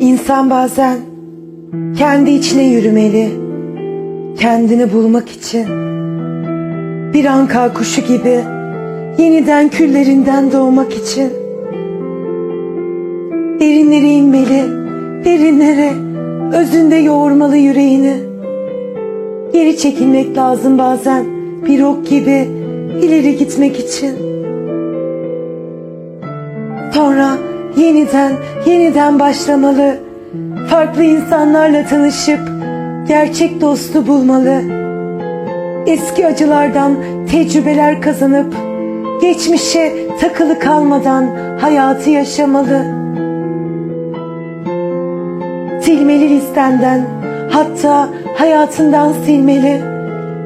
İnsan bazen kendi içine yürümeli, kendini bulmak için. Bir anka kuşu gibi yeniden küllerinden doğmak için. Derinlere inmeli, derinlere, özünde yoğurmalı yüreğini. Geri çekilmek lazım bazen bir ok gibi ileri gitmek için. Sonra yeniden, yeniden başlamalı. Farklı insanlarla tanışıp gerçek dostu bulmalı. Eski acılardan tecrübeler kazanıp geçmişe takılı kalmadan hayatı yaşamalı. Silmeli listenden, hatta hayatından silmeli.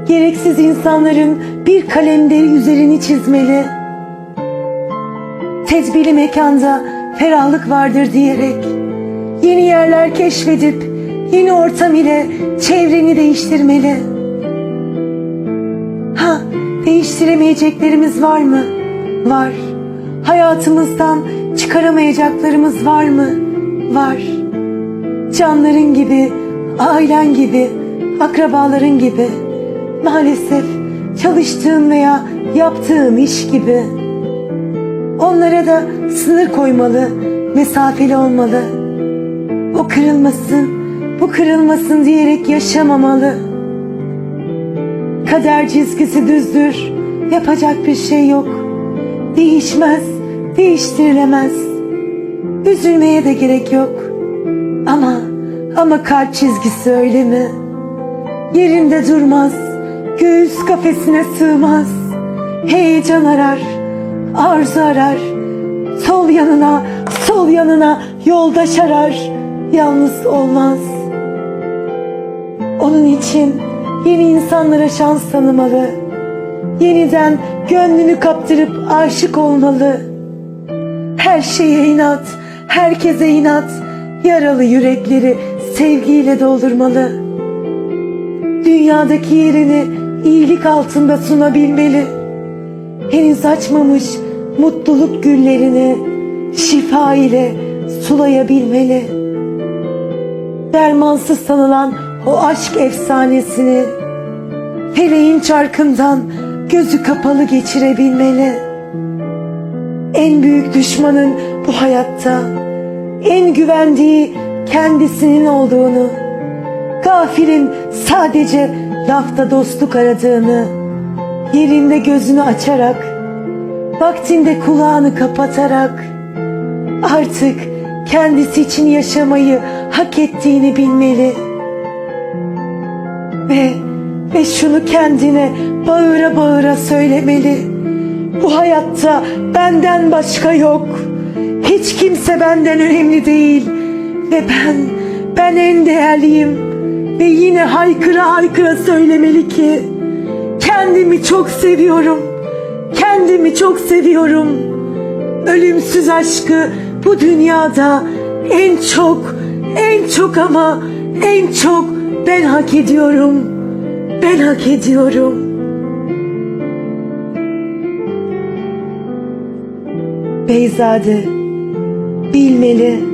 Gereksiz insanların bir kalemde üzerini çizmeli. Tedbirli mekanda ferahlık vardır diyerek yeni yerler keşfedip yeni ortam ile çevreni değiştirmeli. Ha, değiştiremeyeceklerimiz var mı? Var. Hayatımızdan çıkaramayacaklarımız var mı? Var. Canların gibi, ailen gibi, akrabaların gibi. Maalesef çalıştığın veya yaptığın iş gibi. Onlara da sınır koymalı, mesafeli olmalı. O kırılmasın, bu kırılmasın diyerek yaşamamalı. Kader çizgisi düzdür, yapacak bir şey yok. Değişmez, değiştirilemez. Üzülmeye de gerek yok. Ama, ama kalp çizgisi öyle mi? Yerinde durmaz, göğüs kafesine sığmaz. Heyecan arar, arzu arar. Sol yanına, sol yanına yoldaş arar. Yalnız olmaz. Onun için yeni insanlara şans tanımalı. Yeniden gönlünü kaptırıp aşık olmalı. Her şeye inat, herkese inat. Yaralı yürekleri sevgiyle doldurmalı. Dünyadaki yerini iyilik altında sunabilmeli. Henüz açmamış mutluluk güllerini şifa ile sulayabilmeli. Dermansız sanılan o aşk efsanesini feleğin çarkından gözü kapalı geçirebilmeli. En büyük düşmanın bu hayatta en güvendiği kendisinin olduğunu, gafilin sadece lafta dostluk aradığını, yerinde gözünü açarak, vaktinde kulağını kapatarak, artık kendisi için yaşamayı hak ettiğini bilmeli. Ve, ve şunu kendine bağıra bağıra söylemeli. Bu hayatta benden başka yok. Hiç kimse benden önemli değil. Ve ben, ben en değerliyim. Ve yine haykıra haykıra söylemeli ki kendimi çok seviyorum. Kendimi çok seviyorum. Ölümsüz aşkı bu dünyada en çok, en çok ama en çok ben hak ediyorum. Ben hak ediyorum. Beyzade bilmeli